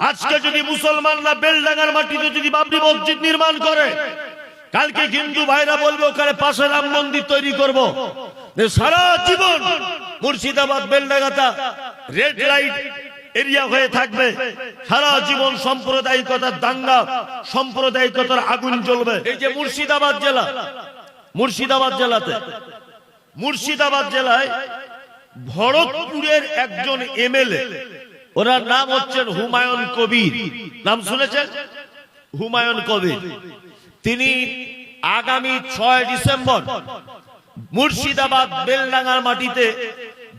আজকে যদি মুসলমানরা বেলডাঙ্গার মাটিতে যদি বাবরি মসজিদ নির্মাণ করে, কালকে হিন্দু ভাইরা বলবে, ওখানে পাশে রাম মন্দির তৈরি করব। সারা জীবন মুর্শিদাবাদ বেলডাঙ্গাটা রেড লাইট এরিয়া হয়ে থাকবে। সারা জীবন সাম্প্রদায়িকতার দাঙ্গা, সাম্প্রদায়িকতার আগুন জ্বলবে। এই যে মুর্শিদাবাদ জেলা, মুর্শিদাবাদ জেলাতে, মুর্শিদাবাদ জেলায় ভরতপুরের একজন এমএলএ ওনার নাম হচ্ছেন হুমায়ুন কবির। নাম শুনেছেন? হুমায়ুন কবির। তিনি আগামী ছয় ডিসেম্বর মুর্শিদাবাদ বেলডাঙ্গার মাটিতে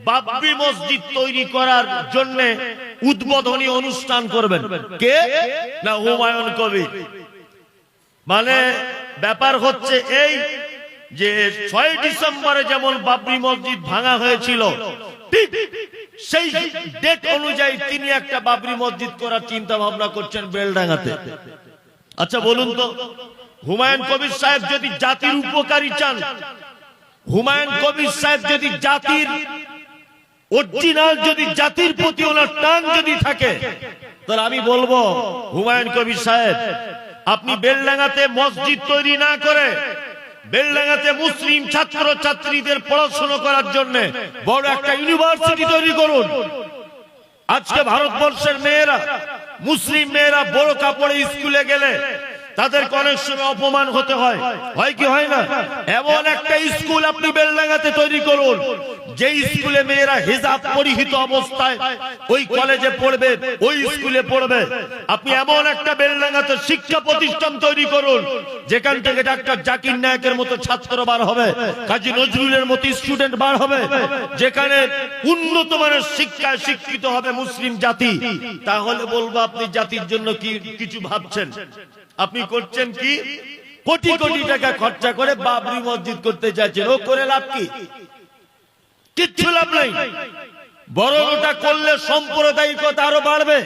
বাবরি মসজিদ তৈরি করার জন্য উদ্বোধনী অনুষ্ঠান করবেন। কে? না, হুমায়ুন কবির। মানে ব্যাপার হচ্ছে এই যে ছয় ডিসেম্বরে যেমন বাবরি মসজিদ ভাঙা হয়েছিল সেই ডেট অনুযায়ী তিনি একটা বাবরি মসজিদ করার চিন্তা ভাবনা করছেন বেলডাঙ্গাতে। আচ্ছা বলুন তো, হুমায়ুন কবির সাহেব যদি জাতির উপকারী চান, হুমায়ুন কবির সাহেব যদি জাতির অরিজিনাল যদি জাতির প্রতি ওনার টান যদি থাকে, তাহলে আমি বলব, হুমায়ুন কবির সাহেব, আপনি বেলডাঙ্গাতে মসজিদ তৈরি না করে বেলডাঙ্গাতে মুসলিম ছাত্র ছাত্রীদের পড়াশোনা করার জন্য বড় একটা ইউনিভার্সিটি তৈরি করুন। আজকে ভারতবর্ষের মেয়েরা, মুসলিম মেয়েরা বড় কাপড়ে স্কুলে গেলে তাদেরকে অনেক সময় অপমান হতে হয়। হয় কি হয় না? এমন একটা স্কুল আপনি বেলডাঙ্গাতে তৈরি করুন যে স্কুলে মেয়েরা হিজাব পরিহিত অবস্থায় ওই কলেজে পড়বে, ওই স্কুলে পড়বে। আপনি এমন একটা বেলডাঙ্গাতে শিক্ষা প্রতিষ্ঠান তৈরি করুন, যেখান থেকে ডাক্তার জাকির নায়কের মতো ছাত্র বার হবে, কাজী নজরুলের মতো স্টুডেন্ট বার হবে, যেখানে উন্নত মানের শিক্ষায় শিক্ষিত হবে মুসলিম জাতি। তাহলে বলব আপনি জাতির জন্য কি কিছু ভাবছেন? আপনি করছেন কি? কোটি কোটি টাকা খরচা করে বাবরি মসজিদ করতে চাইছেন ও করে লাভ কি? কিচ্ছু লাভ নাই। বরং ওটা করলে সাম্প্রদায়িকতা আরও বাড়বে।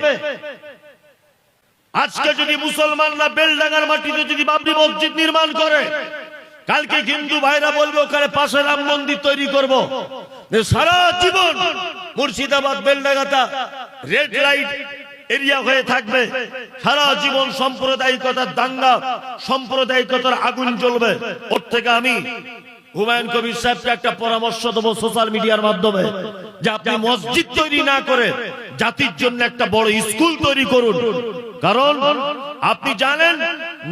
আজকে যদি মুসলমানরা বেলডাঙ্গার মাটিতে যদি বাবরি মসজিদ নির্মাণ করে কালকে হিন্দু ভাইরা বলবে ওখানে পাশে রাম মন্দির তৈরি করব। সারা জীবন মুর্শিদাবাদ বেলডাঙ্গাটা রেড লাইট এরিয়া হয়ে থাকবে। সারা জীবন সাম্প্রদায়িকতার দাঙ্গা, সাম্প্রদায়িকতার আগুন জ্বলবে। ওর থেকে আমি হুমায়ুন কবির সাহেবকে একটা পরামর্শ দেবো সোশ্যাল মিডিয়ার মাধ্যমে, যে আপনি মসজিদ তৈরি না করে জাতির জন্য একটা বড় স্কুল তৈরি করুন। কারণ আপনি জানেন,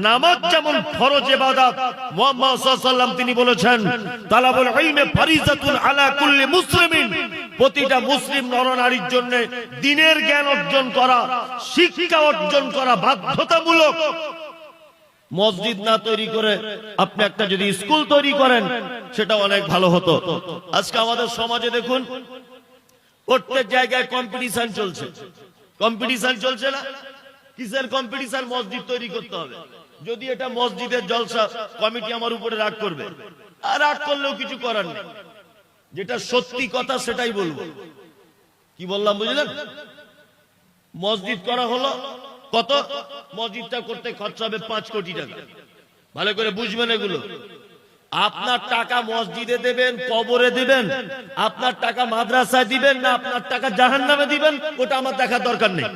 নামাজ যেমন ফরজ ইবাদত, মুহাম্মদ সাল্লাল্লাহু আলাইহি তিনি বলেছেন, তালাবুল ইলমে ফারিজাতুন আলা কুল্লি মুসলিমিন। প্রতিটা মুসলিম নরনারীর জন্য দিনের জ্ঞান অর্জন করা, শিক্ষা অর্জন করা বাধ্যতামূলক। মসজিদ না তৈরি করে আপনি একটা যদি স্কুল তৈরি করেন, সেটা অনেক ভালো হতো। আজকে আমাদের সমাজে দেখুন, প্রত্যেক জায়গায় কম্পিটিশন চলছে। কম্পিটিশন চলছে না? কিসের কম্পিটিশন মসজিদ তৈরি করতে হবে। যদি এটা মসজিদের জলসা, কমিটি আমার উপরে রাগ করবে। আর রাগ করলেও কিছু করার নেই। যেটা সত্যি কথা সেটাই বলব। কি বললাম, বুঝলেন? মসজিদ করা হলো কত? মসজিদটা করতে খরচা হবে পাঁচ কোটি টাকা। ভালো করে বুঝবেন এগুলো। আপনার টাকা মসজিদে দেবেন, কবরে দিবেন, আপনার টাকা মাদ্রাসায় দিবেন না, আপনার টাকা জাহান নামে দিবেন, ওটা আমার দেখার দরকার নেই।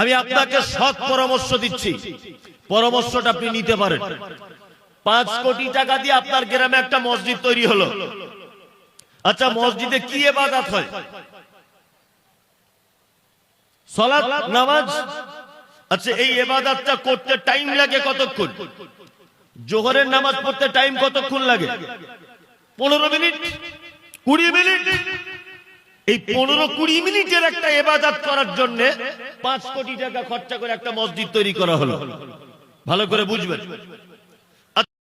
আমি আপনাকে সৎ পরামর্শ দিচ্ছি। পরামর্শটা আপনি নিতে পারেন। পাঁচ কোটি টাকা দিয়ে আপনার গ্রামে একটা মসজিদ তৈরি হলো। আচ্ছা মসজিদে কি এবাদাত হয়? সলাৎ নামাজ? আচ্ছা এই এবাদাতটা করতে টাইম লাগে কতক্ষণ? জোহরের নামাজ পড়তে টাইম কতক্ষণ লাগে? পনেরো মিনিট? কুড়ি মিনিট? এই পনেরো কুড়ি মিনিটের একটা এবাদাত করার জন্য পাঁচ কোটি টাকা খরচা করে একটা মসজিদ তৈরি করা হলো। ভালো করে বুঝবেন।